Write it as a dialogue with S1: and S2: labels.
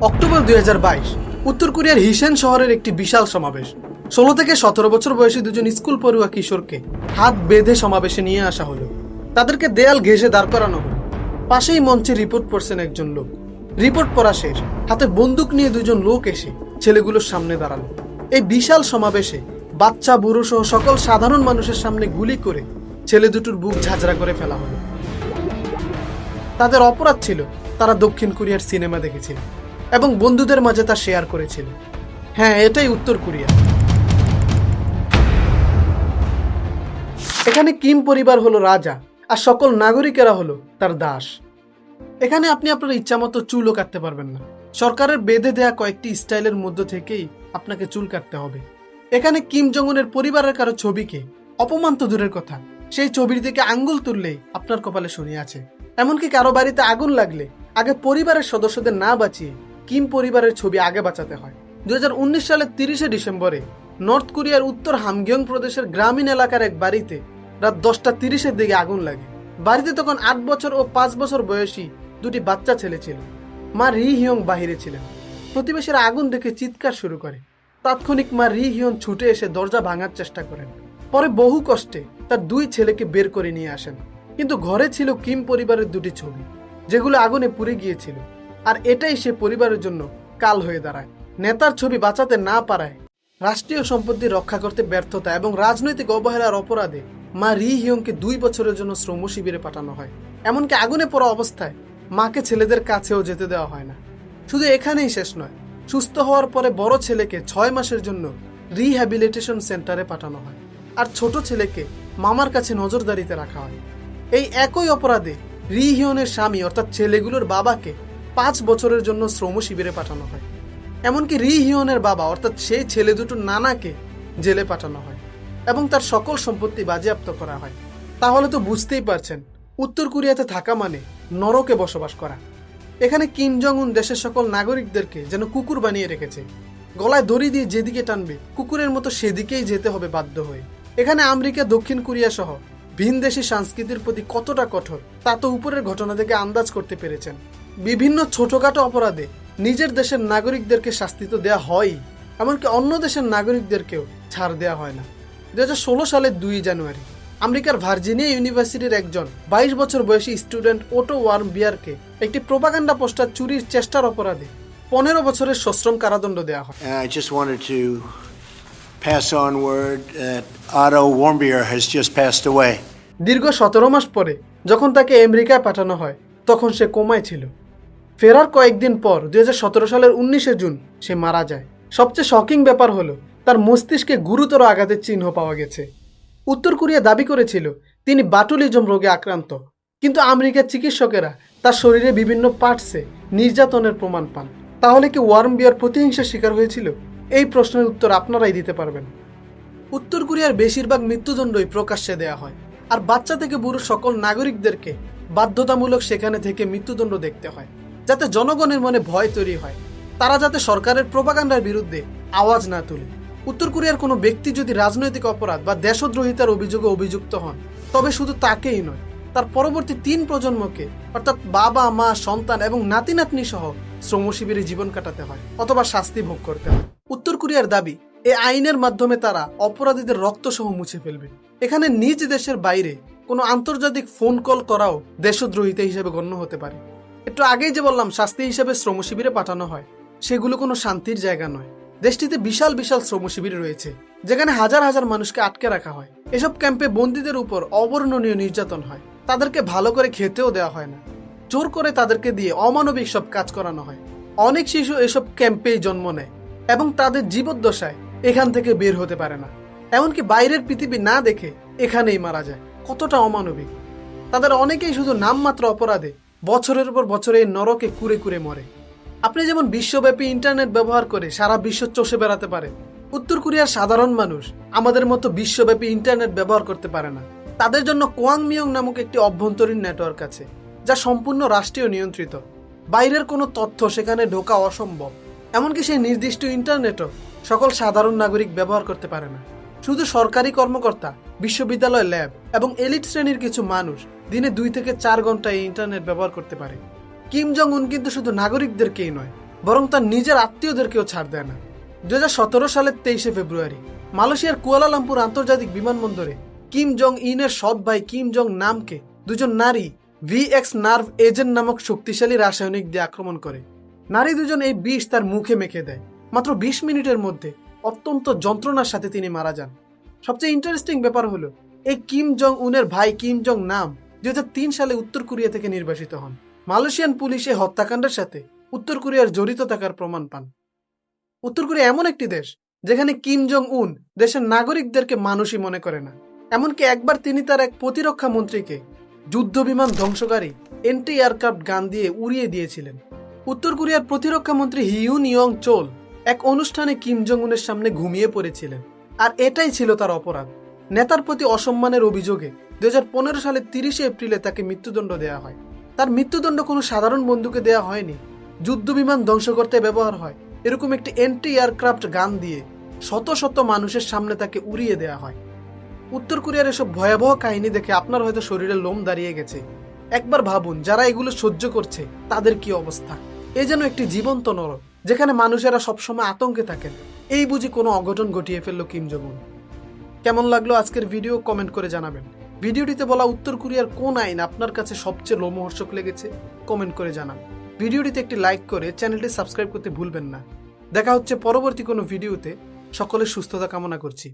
S1: October দুই হাজার বাইশ, উত্তর কোরিয়ার হিসেন শহরের একটি বিশাল সমাবেশ। ষোলো থেকে সতেরো বছর বয়সী দুজন স্কুল পড়ুয়া কিশোরকে হাত বেঁধে সমাবেশে নিয়ে আসা হলো। তাদেরকে দেয়াল ঘেঁষে দাঁড় করানো হলো। পাশেই মঞ্চে রিপোর্ট পড়ছেন একজন লোক। রিপোর্ট পড়া শেষ, হাতে বন্দুক নিয়ে দুজন লোক এসে ছেলেগুলোর সামনে দাঁড়াল। এই বিশাল সমাবেশে বাচ্চা, বুড়ো সহ সকল সাধারণ মানুষের সামনে গুলি করে ছেলে দুটোর বুক ঝাঁঝরা করে ফেলা হলো। তাদের অপরাধ ছিল, তারা দক্ষিণ কোরিয়ার সিনেমা দেখেছিল। এবং বন্ধুদের মাঝে তা শেয়ার করেছিল। হ্যাঁ এটাই উত্তর কোরিয়া। এখানে কিম পরিবার হলো রাজা, আর সকল নাগরিকেরা হলো তার দাস। এখানে আপনি আপনার ইচ্ছামতো চুলও কাটতে পারবেন না। সরকারের বেঁধে দেয়া কয়েকটি স্টাইলের মধ্য থেকেই আপনাকে চুল কাটতে হবে। এখানে কিম জঙ্গনের পরিবারের কারও ছবিকে অপমান তো দূরের কথা, সেই ছবির দিকে আঙ্গুল তুললেই আপনার কপালে শনি আছে। এমনকি কারও বাড়িতে আগুন লাগলে আগে পরিবারের সদস্যদের না বাঁচিয়ে কিম পরিবারের ছবি আগে বাঁচাতে হয়। দুই হাজার উনিশ সালের তিরিশে ডিসেম্বরে নর্থ কোরিয়ার উত্তর হামগিয়ং প্রদেশের গ্রামীণ এলাকার এক বাড়িতে রাত দশটা তিরিশের দিকে আগুন লাগে। বাড়িতে তখন আট বছর ও পাঁচ বছর বয়সী দুটি বাচ্চা ছেলে ছিল। মা রি হিয়ং বাহিরে ছিলেন। প্রতিবেশীরা আগুন দেখে চিৎকার শুরু করে। তাৎক্ষণিক মা রি হিয়ন ছুটে এসে দরজা ভাঙার চেষ্টা করেন। পরে বহু কষ্টে তার দুই ছেলেকে বের করে নিয়ে আসেন। কিন্তু ঘরে ছিল কিম পরিবারের দুটি ছবি, যেগুলো আগুনে পুড়ে গিয়েছিল। আর এটাই সে পরিবারের জন্য কাল হয়ে দাঁড়ায়। নেতার ছবি বাঁচাতে না পারায় রাষ্ট্রীয় সম্পত্তি রক্ষা করতে ব্যর্থতা এবং রাজনৈতিক অবহেলার অপরাধে মা রি হিয়ংকে দুই বছরের জন্য শ্রম শিবিরে পাঠানো হয়। এমনকি আগুনে পড়া অবস্থায় মাকে ছেলেদের কাছেও যেতে দেওয়া হয় না। শুধু এখানেই শেষ নয়, সুস্থ হওয়ার পরে বড় ছেলেকে ছয় মাসের জন্য রিহ্যাবিলিটেশন সেন্টারে পাঠানো হয় আর ছোট ছেলেকে মামার কাছে নজরদারিতে রাখা হয়। এই একই অপরাধে রিহিয়নের স্বামী অর্থাৎ ছেলেগুলোর বাবাকে পাঁচ বছরের জন্য শ্রম শিবিরে পাঠানো হয়। এমনকি রিহিয়নের বাবা, অর্থাৎ সেই ছেলে দুটোর নানাকে জেলে পাঠানো হয় এবং তার সকল সম্পত্তি বাজেয়াপ্ত করা হয়। তাহলে তো বুঝতেই পারছেন, উত্তর কোরিয়াতে থাকা মানে নরকে বসবাস করা। এখানে কিম জং উন দেশের সকল নাগরিকদেরকে যেন কুকুর বানিয়ে রেখেছে। গলায় দড়ি দিয়ে যেদিকে টানবে, কুকুরের মতো সেদিকেই যেতে হবে বাধ্য হয়ে। এখানে আমেরিকা, দক্ষিণ কোরিয়া সহ ভিনদেশি সংস্কৃতির প্রতি কতটা কঠোর, তা তো উপরের ঘটনা থেকে আন্দাজ করতে পেরেছেন। বিভিন্ন ছোটখাটো অপরাধে নিজের দেশের নাগরিকদেরকে শাস্তি তো দেওয়া হয়ই এমনকি অন্য দেশের নাগরিকদেরকেও ছাড় দেওয়া হয় না। দু হাজার ষোলো সালের দুই জানুয়ারি আমেরিকার ভার্জিনিয়া ইউনিভার্সিটির একজন বাইশ বছর বয়সী স্টুডেন্ট ওটো ওয়ার্ম বিয়ারকে একটি প্রোপাগান্ডা পোস্টার চুরির চেষ্টার অপরাধে পনেরো বছরের সশ্রম কারাদণ্ড দেওয়া হয়।
S2: And I just wanted to pass on word that Otto Warmbier has just passed away.
S1: দীর্ঘ সতেরো মাস পরে যখন তাকে আমেরিকায় পাঠানো হয় তখন সে কোমায় ছিল। ফেরার কয়েকদিন পর দু হাজার সতেরো সালের উনিশে জুন সে মারা যায়। সবচেয়ে শকিং ব্যাপার হলো, তার মস্তিষ্কে গুরুতর আঘাতের চিহ্ন পাওয়া গেছে। উত্তর কোরিয়া দাবি করেছিল, তিনি বাটুলিজম রোগে আক্রান্ত, কিন্তু আমেরিকার চিকিৎসকেরা তার শরীরে বিভিন্ন পার্টসে নির্যাতনের প্রমাণ পান। তাহলে কি ওয়ার্ম বিয়ার প্রতিহিংসার শিকার হয়েছিল? এই প্রশ্নের উত্তর আপনারাই দিতে পারবেন। উত্তর কোরিয়ার বেশিরভাগ মৃত্যুদণ্ডই প্রকাশ্যে দেয়া হয়, আর বাচ্চা থেকে বুড়ো সকল নাগরিকদেরকে বাধ্যতামূলক সেখানে থেকে মৃত্যুদণ্ড দেখতে হয়। যাতে জনগণের মনে ভয় তৈরি হয়। তারা যাতে সরকারের প্রোপাগান্ডার বিরুদ্ধে আওয়াজ না তুলে। উত্তর কোরিয়ার কোনো ব্যক্তি যদি রাজনৈতিক অপরাধ বা দেশদ্রোহিতার অভিযোগে অভিযুক্ত হন, তবে শুধু তাকেই নয়, তার পরবর্তী তিন প্রজন্মকে, অর্থাৎ বাবা, মা, সন্তান এবং নাতি নাতনি সহ শ্রম শিবিরে জীবন কাটাতে হয় অথবা শাস্তি ভোগ করতে হয়। উত্তর কোরিয়ার দাবি এই আইনের মাধ্যমে তারা অপরাধীদের রক্ত সহ মুছে ফেলবে। এখানে নিজ দেশের বাইরে কোনো আন্তর্জাতিক ফোন কল করাও দেশদ্রোহিতা হিসেবে গণ্য হতে পারে। একটু আগেই যে বললাম, শাস্তি হিসেবে শ্রম শিবিরে পাঠানো হয়, সেগুলো কোনো শান্তির জায়গা নয়। দেশটিতে বিশাল বিশাল শ্রম শিবির রয়েছে, যেখানে হাজার হাজার মানুষকে আটকে রাখা হয়। এসব ক্যাম্পে বন্দীদের উপর অবর্ণনীয় নির্যাতন হয়। তাদেরকে ভালো করে খেতেও দেওয়া হয় না। জোর করে তাদেরকে দিয়ে অমানবিক সব কাজ করানো হয়। অনেক শিশু এসব ক্যাম্পেই জন্ম নেয় এবং তাদের জীবদ্দশায় এখান থেকে বের হতে পারে না। এমনকি বাইরের পৃথিবী না দেখে এখানেই মারা যায়। কতটা অমানবিক। তাদের অনেকেই শুধু নামমাত্র অপরাধে বছরের পর বছর এই নরকে কুরে কুরে মরে। আপনি যেমন বিশ্বব্যাপী ইন্টারনেট ব্যবহার করে সারা বিশ্ব চষে বেড়াতে পারে উত্তর কোরিয়ার সাধারণ মানুষ আমাদের মতো বিশ্বব্যাপী ইন্টারনেট ব্যবহার করতে পারে না। তাদের জন্য কোয়াং মিয়ং নামক একটি অভ্যন্তরীণ নেটওয়ার্ক আছে, যা সম্পূর্ণ রাষ্ট্রীয় নিয়ন্ত্রিত। বাইরের কোনো তথ্য সেখানে ঢোকা অসম্ভব, এমনকি সেই নির্দিষ্ট ইন্টারনেটও সকল সাধারণ নাগরিক ব্যবহার করতে পারে না। শুধু সরকারি কর্মকর্তা, বিশ্ববিদ্যালয় ল্যাব এবং এলিট শ্রেণির কিছু মানুষ দিনে দুই থেকে চার ঘণ্টা এই ইন্টারনেট ব্যবহার করতে পারে। কিম জং উন কিন্তু শুধু নাগরিকদেরকেই নয়, বরং তার নিজের আত্মীয়দেরকেও ছাড় দেয় না। দুহাজার সতেরো সালের তেইশে ফেব্রুয়ারি, মালয়েশিয়ার কুয়ালালামপুর আন্তর্জাতিক বিমানবন্দরে কিম জং ইনের সৎ ভাই কিম জং নামকে দুজন নারী ভিএক্স নার্ভ এজেন্ট নামক শক্তিশালী রাসায়নিক দিয়ে আক্রমণ করে। নারী দুজন এই বিষ তার মুখে মেখে দেয়। মাত্র বিশ মিনিটের মধ্যে অত্যন্ত যন্ত্রণার সাথে তিনি মারা যান। সবচেয়ে ইন্টারেস্টিং ব্যাপার হলো, এই কিম জং উনের ভাই কিম জং নাম দুই সালে উত্তর কোরিয়া থেকে নির্বাসিত হন। মালয়েশিয়ান পুলিশ হত্যাকাণ্ডের সাথে উত্তর কোরিয়ার জড়িত থাকার প্রমাণ পান। উত্তর কোরিয়া এমন একটি দেশ, যেখানে কিম জং উন দেশের নাগরিকদেরকে মানুষই মনে করে না। এমনকি একবার তিনি তার এক প্রতিরক্ষা মন্ত্রীকে যুদ্ধ বিমান ধ্বংসকারী এন্টি এয়ারক্রাফট গান দিয়ে উড়িয়ে দিয়েছিলেন। উত্তর কোরিয়ার প্রতিরক্ষা মন্ত্রী হিউন ইয়ং চোল এক অনুষ্ঠানে কিম জং উনের সামনে ঘুমিয়ে পড়েছিলেন। আর এটাই ছিল তার অপরাধ। নেতার প্রতি অসম্মানের অভিযোগে পনেরো সালের তিরিশে এপ্রিলে তাকে মৃত্যুদণ্ড দেওয়া হয়। তার মৃত্যুদণ্ড কোনো সাধারণ বন্দুকে দেওয়া হয়নি। যুদ্ধ বিমান ধ্বংস করতে ব্যবহার হয়। এরকম একটি এন্টি এয়ারক্রাফট গান দিয়ে শত শত মানুষের সামনে তাকে উড়িয়ে দেওয়া হয়। উত্তর কোরিয়ার এসব ভয়াবহ কাহিনী দেখে আপনার হয়তো শরীরে লোম দাঁড়িয়ে গেছে। একবার ভাবুন, যারা এগুলো সহ্য করছে, তাদের কি অবস্থা? এ যেন একটি জীবন্ত নরক, যেখানে মানুষেরা সবসময় আতঙ্কে থাকেন। এই বুঝি কোনো অঘটন ঘটিয়ে ফেলল কিম জমুন কেমন লাগল আজকের ভিডিও, কমেন্ট করে জানাবেন। ভিডিওটিতে বলা উত্তর কোরিয়ার কোন আইন আপনার কাছে সবচেয়ে লোমহর্ষক লেগেছে কমেন্ট করে জানান। ভিডিওটিতে একটি লাইক করে চ্যানেলটি সাবস্ক্রাইব করতে ভুলবেন না। দেখা হচ্ছে পরবর্তী কোনো ভিডিওতে। সকলের সুস্থতা কামনা করছি।